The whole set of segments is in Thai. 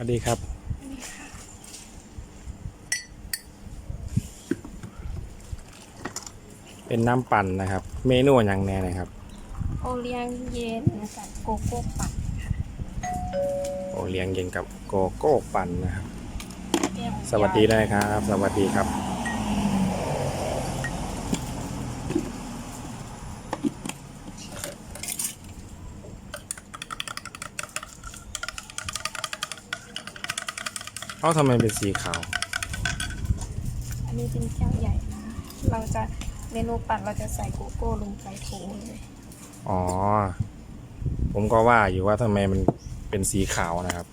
วัสดีครับ เป็นน้ำปั่นนะครับ เมนูอย่างแน่นะครับ โอเลี้ยงเย็นกับโกโก้ปั่นค่ะโอเลี้ยงเย็นกับโกโก้ปั่นนะครับแก้มสวัสดีได้ครับ สวัสดีครับ เอ้าทำไมเป็นสีขาว อันนี้เป็นแก้วใหญ่นะคะเราจะเมนูปั่นเราจะใส่โกโก้ลงไปโถเลยอ๋อ ผมก็ว่าอยู่ว่าทำไมมันเป็นสีขาวนะครับ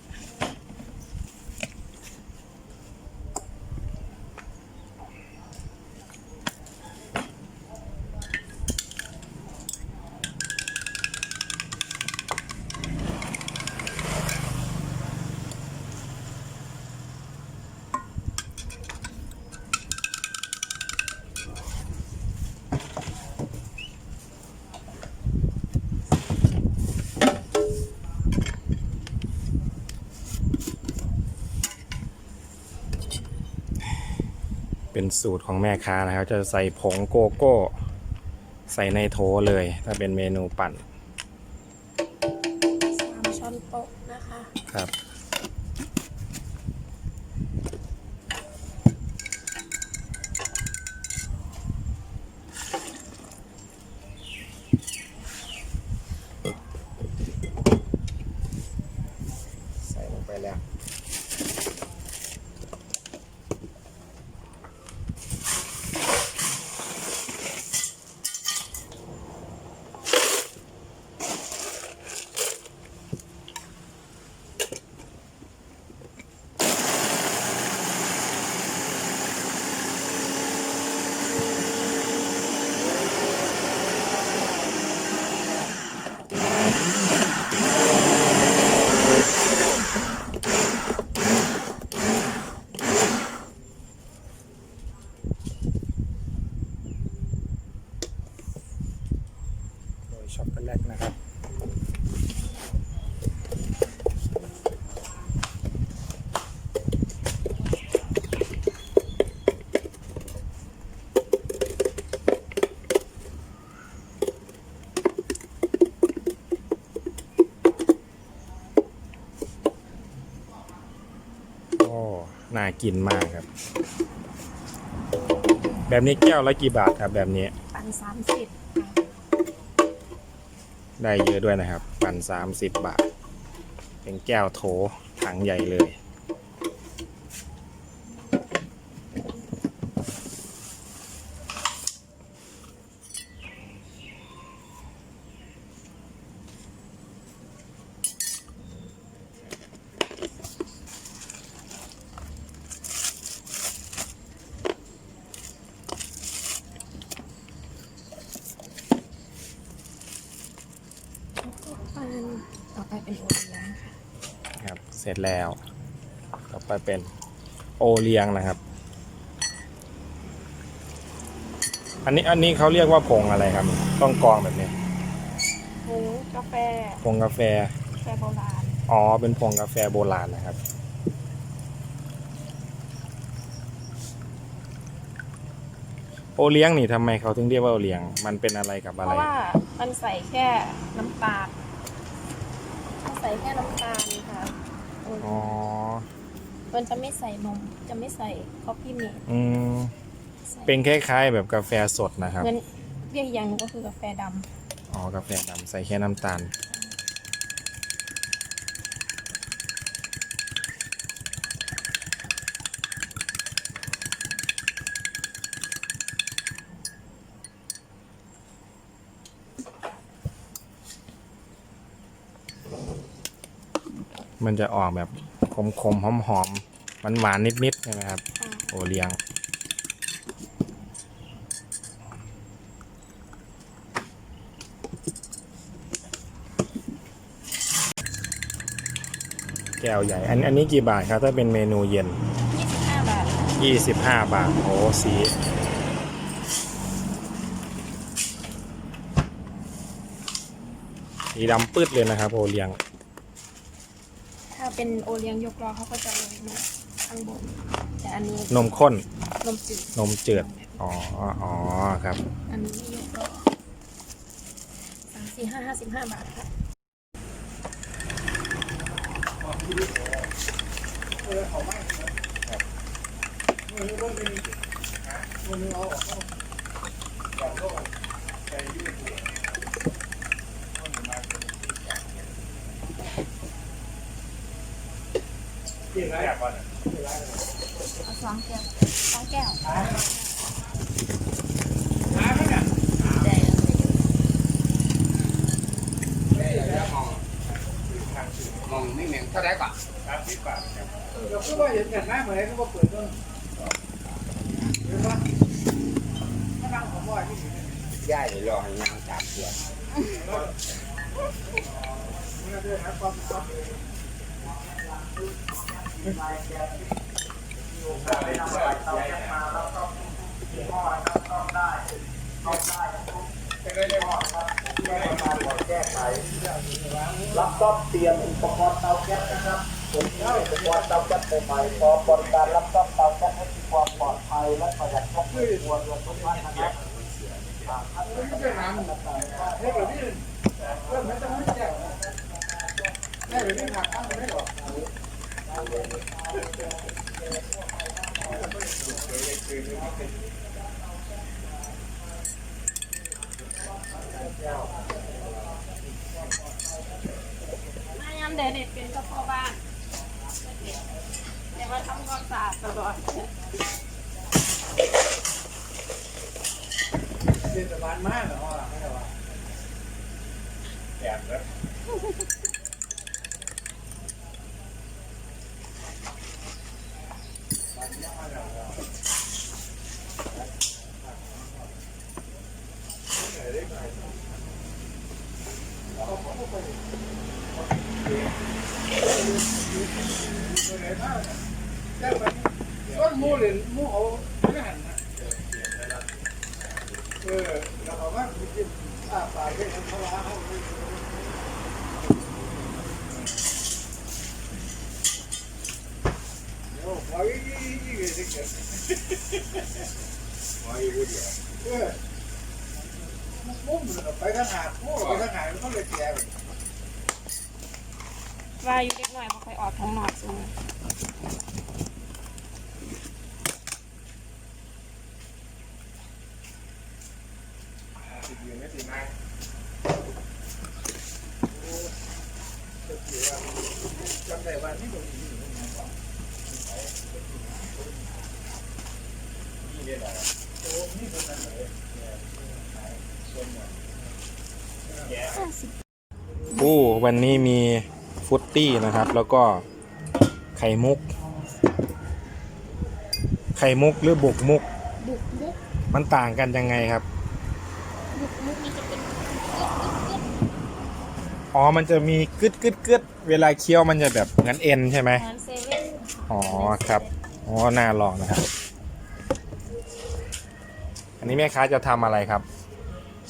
เป็นสูตรของแม่ค้านะครับ จะใส่ผงโกโก้ ใส่ในโถเลย ถ้าเป็นเมนูปั่นสามช้อนโต๊ะนะคะ ครับ ใส่ลงไปแล้ว โดยช็อกโกแลตนะครับ โอ้ น่า กินมากครับ แบบนี้แก้วละกี่บาทครับ แบบนี้ปั่นสามสิบค่ะได้เยอะด้วยนะครับ ปั่น30บาท เป็นแก้วโถถังใหญ่เลย ปั่นต่อไปเป็นโอเลี้ยงค่ะ ครับ เสร็จแล้ว ต่อไปเป็นโอเลียงนะครับ อันนี้อันนี้เขาเรียกว่าผงอะไรครับ ต้องกรองแบบนี้ผงกาแฟผงกาแฟกาแฟโบราณอ๋อเป็นผงกาแฟโบราณนะครับโอเลี้ยงนี่ทำไมเขาถึงเรียกว่าโอเลี้ยง มันเป็นอะไรกับเพอะไรราะว่ามันใส่แค่น้ำตาลมันใส่แค่น้ำตาลค่ะ อ๋อ มันจะไม่ใส่นม จะไม่ใส่คอฟฟี่เมดอืม เป็นคล้ายๆแบบกาแฟสดนะครับเงินเรียกอีกอย่างหนึงก็คือกาแฟดำ อ๋อกาแฟดำใส่แค่น้ำตาล มันจะออกแบบขมๆหอมๆหวานๆนิดๆใช่ไหมครับ โอเลี้ยง แก้วใหญ่ อันอันนี้กี่บาทครับ ถ้าเป็นเมนูเย็น 25 บาท 25 บาท โอ้สีสีดำปื้ดเลยนะครับ โอเลี้ยงถ้า เป็นโอเลี้ยงยกล้อเขาก็จะโรยนมข้างบน แต่อันนี้นมข้น นมจืดนมจืด อ๋อ อ๋อ ครับ อันนี้ไม่ยกล้อสามสี่ห้าห้าสิบห้าบาทค่ะ เอาสองแก้วสองแก้วมองไม่เหม็นเท่าไรก่อนเราก็ว่าเห็นกันหน้าเหมือนกันว่าเปิดต้นหรือว่าถ้าทางผมว่าที่ย่ายรอให้ยางสามเดือน รับซ่อมเตรียมอุปกรณ์เตาแก๊สนะครับผมใช้อุปกรณ์เตาแก๊สใหม่ๆพร้อมบริการรับซ่อมเตาแก๊สให้มีความปลอดภัยและประหยัดงบประมาณรวมทุกท่านนะครับอ่าท่านผู้ชมครับเฮ้ยแบบนี้เริ่มไม่ต้องไม่แจ้งแม่แบบนี้หักข้างไม่หรอก มายามแดดเด็ดเป็นกระเพาะบ้านแต่ว่าทำความสะอาดตลอดเรียนสบายมากเหรอไม่ได้ว่าได้ไปต้นมูเลยมูเขาไม่หันนะเออเราบอกว่าคุณจิตอาปากให้เขาล้าเขาเดี๋ยวไว้ยี่ยี่เกิดไว้ยี่เดียวเออมุ้งไปทางหาด มุ้งไปทางหาดมันก็เลยแก่ว่าอยู่เล็กหน่อยพอค่อยออกทางนอกสูง จำได้ว่านี่ตรงนี้ อู้วันนี้มีฟุตตี้นะครับ แล้วก็ไข่มุก ไข่มุกหรือบุกมุก บุกมุกมันต่างกันยังไงครับ บุกมุกนี่จะเป็นอ๋อ มันจะมีกึดกึดกึดเวลาเคี้ยวมันจะแบบเหมือนเอ็นใช่ไหมร้านเซเว่นอ๋อครับ อ๋อ น่าลองนะครับ อันนี้แม่ค้าจะทำอะไรครับ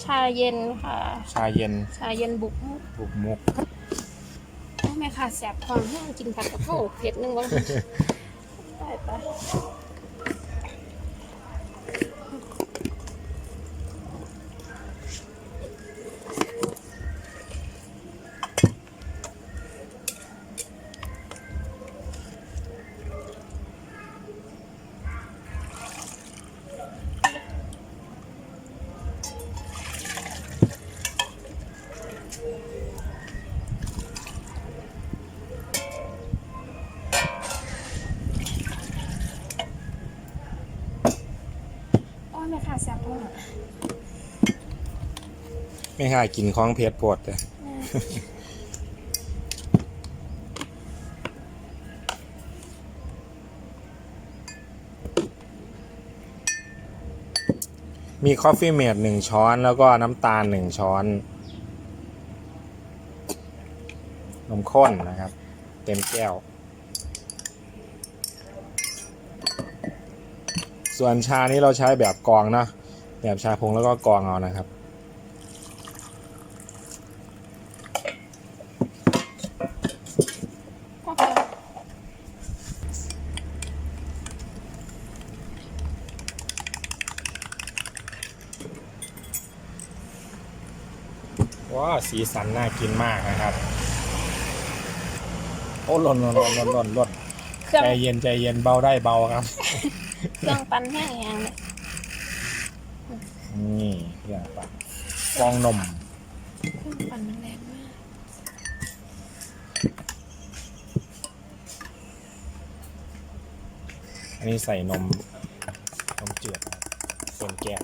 ชาเย็นค่ะ ชาเย็นชาเย็นบุกมุกบุกมุกโอ้แม่ค่ะแสบท้องแห้งกินผัดกะเพราเผ็ดนึงวะไปไปโม่ค่ะแสบท้องแม่ค้ากินของเพชรปวดเลยมีคอฟฟี่เมดหนึ่งช้อนแล้วก็น้ำตาลหนึ่งช้อน นมข้นนะครับ เต็มแก้ว ส่วนชานี้เราใช้แบบกองนะ แบบชาพงแล้วก็กองเอานะครับ ว้าสีสันน่ากินมากนะครับ โอ้หล่นหล่นหล่นหล่นหล่นใจเย็นใจเย็นเบาได้เบาครับ เครื่องปั้นแห้งย่งเนี่ย ฟองนมครื่องปั้นมันแรงมากอันนี้ใส่นมนมเจืดครับส่วนแก้ว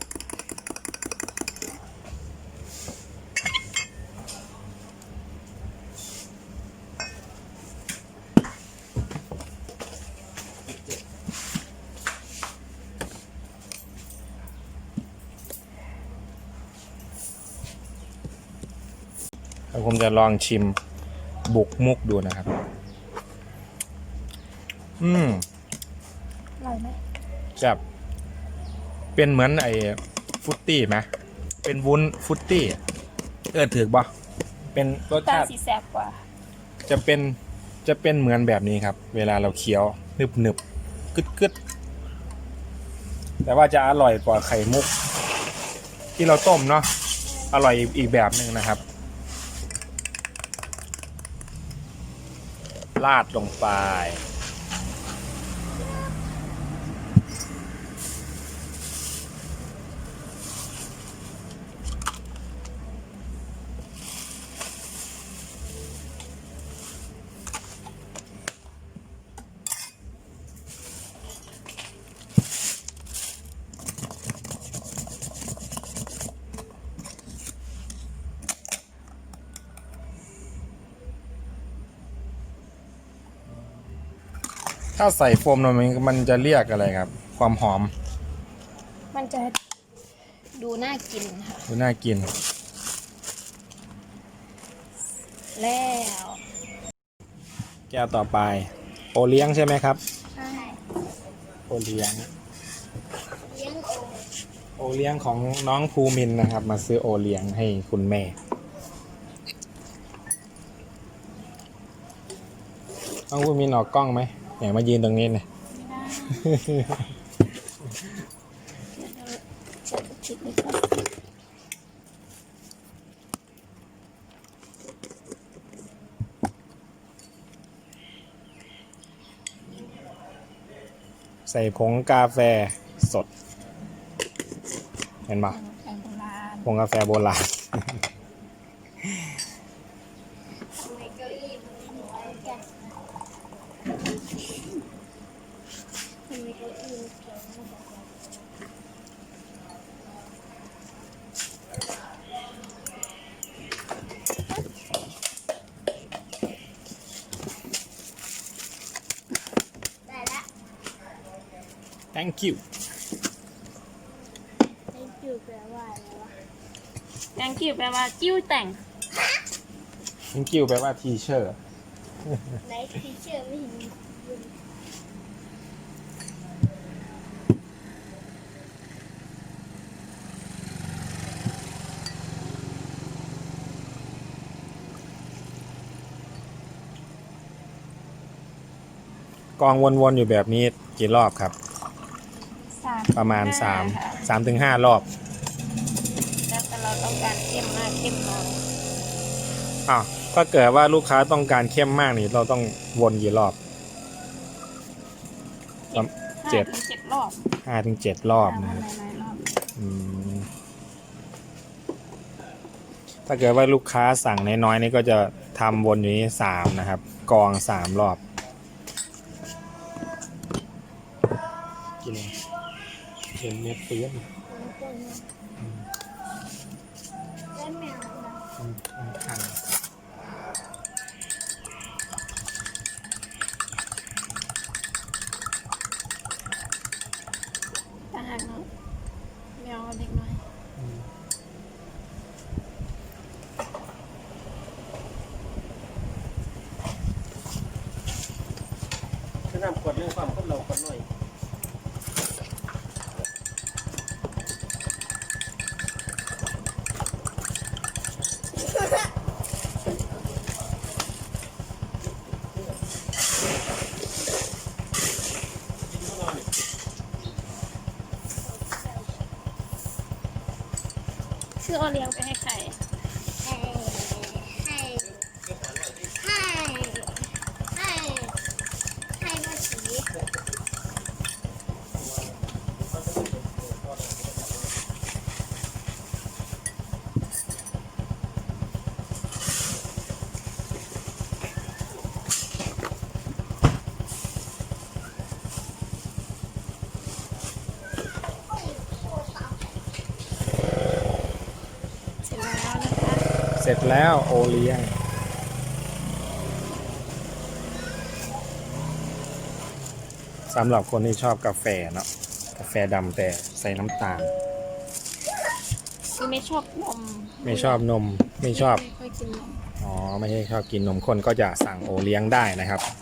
จะลองชิมบุกมุกดูนะครับ อืมอร่อยไหมแบบเป็นเหมือนไอ้ฟุตตี้ไหมเป็นวุ้นฟุตตี้เออถือบ่เป็นรสตาชาติสีแสบกว่า จะเป็นจะเป็นเหมือนแบบนี้ครับ เวลาเราเคี้ยวหนึบหนึบกึดกึดแต่ว่าจะอร่อยกว่าไข่มุก ที่เราต้มเนาะอร่อยอีกแบบหนึ่งนะครับ ลาดลงไป ถ้าใส่โฟมลงไปมันจะเรียกอะไรครับ ความหอม มันจะดูน่ากินค่ะ ดูน่ากิน แล้ว แก้วต่อไป โอเลี้ยงใช่ไหมครับ ใช่โอเลี้ยง เลี้ยงโอโอเลี้ยงของน้องภูมินนะครับ มาซื้อโอเลี้ยงให้คุณแม่น้องภูมินออกกล้องไหม แหมมายืนตรงนี้เลยไม่ได้เดี๋ยวเราจะติดลิขสิทธิ์ใส่ผงกาแฟสด เห็นปะแข่งโบราณผงกาแฟโบราณ ทำไมเก้าอี้มันไม่เหมือนกันทำไมเก้าอี้มันแข็งไม่เหมือนกัน ได้ละ thank you thank you แปลว่าอะไรวะ thank you แปลว่ากิ้วแต่ง thank you แปลว่า teacher ไหนทีเชอร์ไม่เห็น กองวนๆอยู่แบบนี้กี่รอบครับ สามประมาณห้3ค่ะ3ถึง5รอบแล้วแต่เราต้องการเข้มมากเข้มน้อยอ้าวถ้าเกิดว่าลูกค้าต้องการเข้มมากนี่เราต้องวนกี่รอบห้าเจ็ดถึงเจ็ดรอบ5ถึง7รอบนะครับหลายๆรอบอืมถ้าเกิดว่าลูกค้าสั่งน้อยๆนี่ก็จะทำวนอยู่นี้สามนะครับ กองสามรอบ เห็นเม็ดเปื้อนได้แมวนะอืมอืมข้างตาหากเนาะแมวเด็กน้อยจะนำกดเรื่องความคนเราคนหน่อย ชื่อเอาเลี้ยงไปให้ใคร ร็จแล้วโอเลี้ยง สำหรับคนที่ชอบกาแฟเนาะกาแฟดำแต่ใส่น้ำตาล คือไม่ชอบนมไม่ชอบนมไม่ชอบไม่ค่อยกินนม อ๋อ ไม่ใช่ชอบกินนมคนก็จะสั่งโอเลี้ยงได้นะครับใ